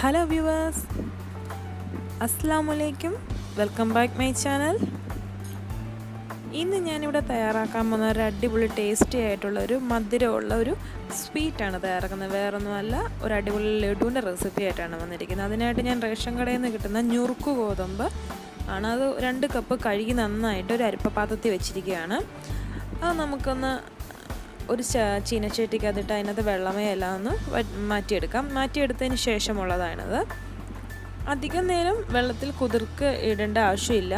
Hello viewers അസ്സാമലൈക്കും welcome back my channel ഇന്ന് ഞാനിവിടെ തയ്യാറാക്കാൻ പോകുന്ന ഒരു അടിപൊളി ടേസ്റ്റി ആയിട്ടുള്ള ഒരു മധുരമുള്ള ഒരു സ്വീറ്റാണ് തയ്യാറാക്കുന്നത്. വേറൊന്നുമല്ല ഒരു അടിപൊളി ലഡുവിന്റെ റെസിപ്പി ആയിട്ടാണ് വന്നിരിക്കുന്നത്. അതിനായിട്ട് ഞാൻ റേഷൻ കടയിൽ നിന്ന് കിട്ടുന്ന ഞുറുക്ക് ഗോതമ്പ് ആണ്. അത് രണ്ട് കപ്പ് കഴുകി നന്നായിട്ട് ഒരു അരിപ്പ അരിപ്പപാത്രത്തിൽ വെച്ചിരിക്കുകയാണ്. അത് നമുക്കൊന്ന് ഒരു ചീനച്ചട്ടിക്ക് അതിട്ട് അതിനകത്ത് വെള്ളമേ എല്ലാം ഒന്ന് മാറ്റിയെടുക്കാം. മാറ്റിയെടുത്തതിന് ശേഷമുള്ളതാണിത്. അധികം നേരം വെള്ളത്തിൽ കുതിർക്ക് ഇടേണ്ട ആവശ്യമില്ല.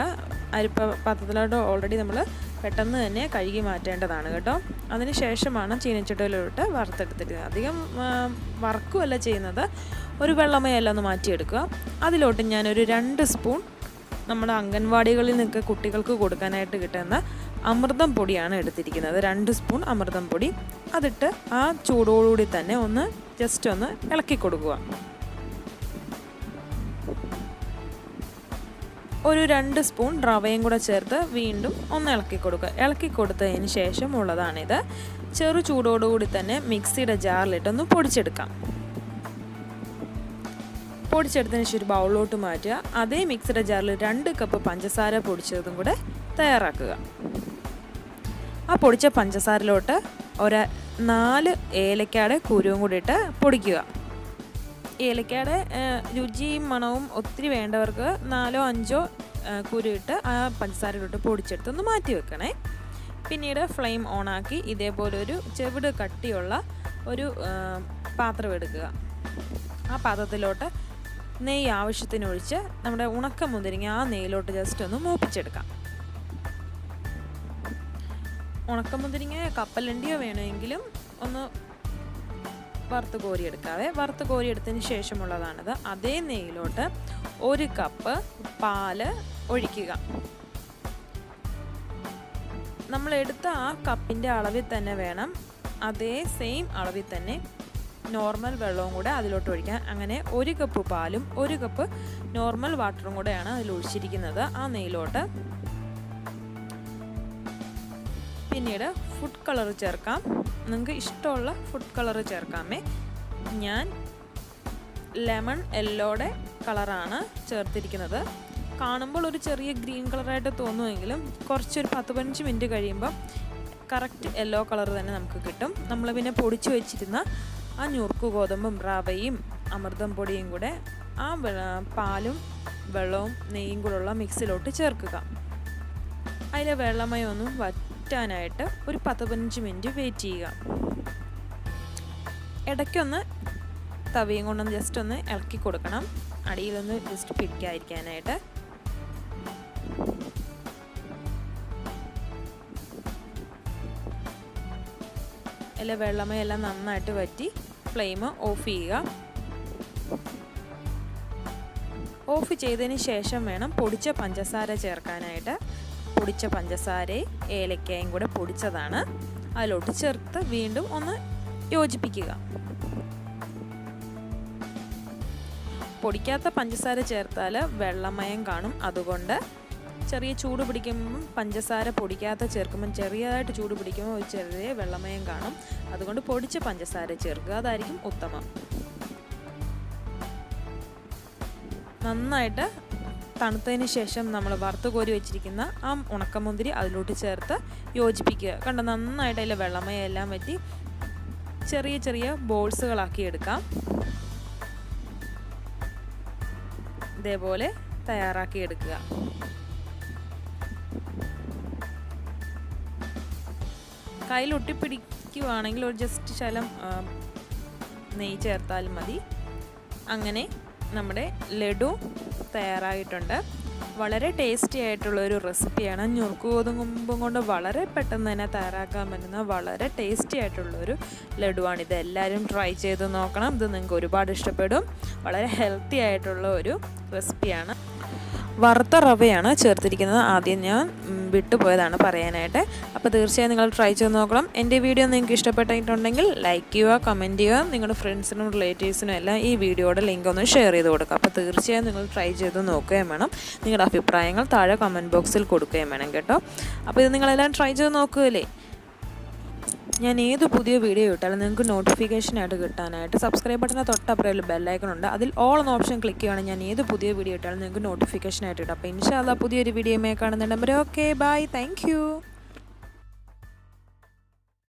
അരിപ്പ പാത്രത്തിലോട്ട് ഓൾറെഡി നമ്മൾ പെട്ടെന്ന് തന്നെ കഴുകി മാറ്റേണ്ടതാണ് കേട്ടോ. അതിന് ശേഷമാണ് ചീനച്ചട്ടിയിലോട്ട് വറുത്തെടുത്തിരിക്കുന്നത്. അധികം വറക്കുമല്ല ചെയ്യുന്നത്. ഒരു വെള്ളമയല്ല ഒന്ന് മാറ്റിയെടുക്കുക. അതിലോട്ട് ഞാനൊരു രണ്ട് സ്പൂൺ നമ്മുടെ അംഗൻവാടികളിൽ നിന്നൊക്കെ കുട്ടികൾക്ക് കൊടുക്കാനായിട്ട് കിട്ടുന്ന അമൃതം പൊടിയാണ് എടുത്തിരിക്കുന്നത്. രണ്ട് സ്പൂൺ അമൃതം പൊടി. അതിട്ട് ആ ചൂടോടുകൂടി തന്നെ ഒന്ന് ജസ്റ്റ് ഒന്ന് ഇളക്കി കൊടുക്കുക. ഒരു രണ്ട് സ്പൂൺ റവയും കൂടെ ചേർത്ത് വീണ്ടും ഒന്ന് ഇളക്കി കൊടുക്കുക. ഇളക്കി കൊടുത്തതിന് ശേഷം ഉള്ളതാണിത്. ചെറു ചൂടോടുകൂടി തന്നെ മിക്സിയുടെ ജാറിലിട്ടൊന്ന് പൊടിച്ചെടുക്കാം. പൊടിച്ചെടുത്തതിന് ശേഷം ഒരു ബൗളിലോട്ട് മാറ്റുക. അതേ മിക്സിയുടെ ജാറിൽ രണ്ട് കപ്പ് പഞ്ചസാര പൊടിച്ചതും കൂടെ തയ്യാറാക്കുക. ആ പൊടിച്ച പഞ്ചസാരയിലോട്ട് ഒരു നാല് ഏലക്കയുടെ കുരുവും കൂടി ഇട്ട് പൊടിക്കുക. ഏലക്കയുടെ രുചിയും മണവും ഒത്തിരി വേണ്ടവർക്ക് നാലോ അഞ്ചോ കുരുവിട്ട് ആ പഞ്ചസാരയിലോട്ട് പൊടിച്ചെടുത്ത് ഒന്ന് മാറ്റി വെക്കണേ. പിന്നീട് ഫ്ലെയിം ഓണാക്കി ഇതേപോലെ ഒരു ചെവിട് കട്ടിയുള്ള ഒരു പാത്രം എടുക്കുക. ആ പാത്രത്തിലോട്ട് നെയ്യ് ആവശ്യത്തിന് ഒഴിച്ച് നമ്മുടെ ഉണക്ക മുന്തിരിങ്ങ ആ നെയ്യിലോട്ട് ജസ്റ്റ് ഒന്ന് മൂപ്പിച്ചെടുക്കാം. ഉണക്കമുന്തിരിങ്ങ കപ്പലണ്ടിയോ വേണമെങ്കിലും ഒന്ന് വറുത്ത് കോരിയെടുക്കാവേ. വറുത്ത് കോരിയെടുത്തതിന് ശേഷമുള്ളതാണിത്. അതേ നെയ്യിലോട്ട് ഒരു കപ്പ് പാൽ ഒഴിക്കുക. നമ്മൾ എടുത്ത ആ കപ്പിന്റെ അളവിൽ തന്നെ വേണം. അതേ സെയിം അളവിൽ തന്നെ നോർമൽ വെള്ളവും കൂടെ അതിലോട്ട് ഒഴിക്കാം അങ്ങനെ ഒരു കപ്പ് പാലും ഒരു കപ്പ് നോർമൽ വാട്ടറും കൂടെയാണ് അതിൽ ഒഴിച്ചിരിക്കുന്നത് ആ നെയ്യിലോട്ട് പിന്നീട് ഫുഡ് കളർ ചേർക്കാം. നിങ്ങൾക്ക് ഇഷ്ടമുള്ള ഫുഡ് കളർ ചേർക്കാമേ. ഞാൻ ലെമൺ യെല്ലോടെ കളറാണ് ചേർത്തിരിക്കുന്നത്. കാണുമ്പോൾ ഒരു ചെറിയ ഗ്രീൻ കളറായിട്ട് തോന്നുമെങ്കിലും കുറച്ചൊരു പത്ത് പതിനഞ്ച് മിനിറ്റ് കഴിയുമ്പോൾ കറക്റ്റ് യെല്ലോ കളർ തന്നെ നമുക്ക് കിട്ടും. നമ്മൾ പിന്നെ പൊടിച്ചു വെച്ചിരുന്ന ആ ഞുറുക്ക് ഗോതമ്പും റവയും അമൃതം പൊടിയും കൂടെ ആ പാലും വെള്ളവും നെയ്യും കൂടെ ഉള്ള മിക്സിലോട്ട് ചേർക്കുക. അതിലെ വെള്ളമയൊന്നും വറ്റാനായിട്ട് ഒരു പത്ത് പതിനഞ്ച് മിനിറ്റ് വെയിറ്റ് ചെയ്യുക. ഇടയ്ക്കൊന്ന് തവിയും കൊണ്ടൊന്ന് ജസ്റ്റ് ഒന്ന് ഇളക്കി കൊടുക്കണം. അടിയിലൊന്ന് ജസ്റ്റ് പിടിക്കാതിരിക്കാനായിട്ട്. എല്ലാ വെള്ളമയെല്ലാം നന്നായിട്ട് വറ്റി ഫ്ലെയിം ഓഫ് ചെയ്യുക. ഓഫ് ചെയ്തതിന് ശേഷം വേണം പൊടിച്ച പഞ്ചസാര ചേർക്കാനായിട്ട്. പൊടിച്ച പഞ്ചസാരയും ഏലക്കായും കൂടെ പൊടിച്ചതാണ്. അതിലോട്ട് ചേർത്ത് വീണ്ടും ഒന്ന് യോജിപ്പിക്കുക. പൊടിക്കാത്ത പഞ്ചസാര ചേർത്താൽ വെള്ളമയം കാണും. അതുകൊണ്ട് ചെറിയ ചൂട് പിടിക്കുമ്പം പഞ്ചസാര പൊടിക്കാത്ത ചേർക്കുമ്പം ചെറിയതായിട്ട് ചൂട് പിടിക്കുമ്പോൾ ഒരു ചെറിയ വെള്ളമയം കാണും. അതുകൊണ്ട് പൊടിച്ച പഞ്ചസാര ചേർക്കുക. അതായിരിക്കും ഉത്തമം. നന്നായിട്ട് തണുത്തതിന് ശേഷം നമ്മൾ വറുത്ത് കോരി വെച്ചിരിക്കുന്ന ആ ഉണക്കമുന്തിരി അതിലോട്ട് ചേർത്ത് യോജിപ്പിക്കുക. കണ്ട? നന്നായിട്ട് അതിലെ വെള്ളമയെല്ലാം പറ്റി ചെറിയ ചെറിയ ബോൾസുകളാക്കി എടുക്കാം. ഇതേപോലെ തയ്യാറാക്കി എടുക്കുക. കയ്യിൽ ഒട്ടിപ്പിടിക്കുവാണെങ്കിൽ ഒരു ജസ്റ്റ് ശലം നെയ് ചേർത്താൽ മതി. അങ്ങനെ നമ്മുടെ ലഡു തയ്യാറായിട്ടുണ്ട്. വളരെ ടേസ്റ്റി ആയിട്ടുള്ള ഒരു റെസിപ്പിയാണ് ഞുറുക്ക് ഗോതമ്പും കൊണ്ട് വളരെ പെട്ടെന്ന് തന്നെ തയ്യാറാക്കാൻ പറ്റുന്ന വളരെ ടേസ്റ്റി ആയിട്ടുള്ള ഒരു ലഡുവാണ്. ഇത് എല്ലാവരും ട്രൈ ചെയ്ത് നോക്കണം. ഇത് നിങ്ങൾക്ക് ഒരുപാട് ഇഷ്ടപ്പെടും. വളരെ ഹെൽത്തി ആയിട്ടുള്ള ഒരു റെസിപ്പിയാണ് വറുത്ത റവയാണ് ചേർത്തിരിക്കുന്നത്. ആദ്യം ഞാൻ വിട്ടുപോയതാണ് പറയാനായിട്ട്. അപ്പോൾ തീർച്ചയായും നിങ്ങൾ ട്രൈ ചെയ്ത് നോക്കണം. എന്റെ വീഡിയോ നിങ്ങൾക്ക് ഇഷ്ടപ്പെട്ടിട്ടുണ്ടെങ്കിൽ ലൈക്ക് ചെയ്യുക കമന്റ് ചെയ്യുക. നിങ്ങളുടെ ഫ്രണ്ട്സിനും റിലേറ്റീവ്സിനും എല്ലാം ഈ വീഡിയോയുടെ ലിങ്ക് ഒന്ന് ഷെയർ ചെയ്ത് കൊടുക്കുക. അപ്പോൾ തീർച്ചയായും നിങ്ങൾ ട്രൈ ചെയ്ത് നോക്കുകയും വേണം. നിങ്ങളുടെ അഭിപ്രായങ്ങൾ താഴെ കമന്റ് ബോക്സിൽ കൊടുക്കുകയും വേണം കേട്ടോ. അപ്പോൾ ഇത് നിങ്ങളെല്ലാം ട്രൈ ചെയ്ത് നോക്കുകയല്ലേ? ഞാൻ ഏത് പുതിയ വീഡിയോ ഇട്ടാലും നിങ്ങൾക്ക് നോട്ടിഫിക്കേഷനായിട്ട് കിട്ടാനായിട്ട് സബ്സ്ക്രൈബ് ബട്ടന്റെ തൊട്ടപ്പുറയിൽ ബെല്ലൈക്കൺ ഉണ്ട്. അതിൽ ഓൾ എന്ന ഓപ്ഷൻ ക്ലിക്ക് ചെയ്യുകയാണെങ്കിൽ ഞാൻ ഏത് പുതിയ വീഡിയോ ഇട്ടാലും നിങ്ങൾക്ക് നോട്ടിഫിക്കേഷനായിട്ട് കിട്ടും അപ്പോൾ ഇൻഷാല്ല പുതിയൊരു വീഡിയോയുമായി കാണുന്നുണ്ടെങ്കിൽ ഓക്കെ ബൈ താങ്ക്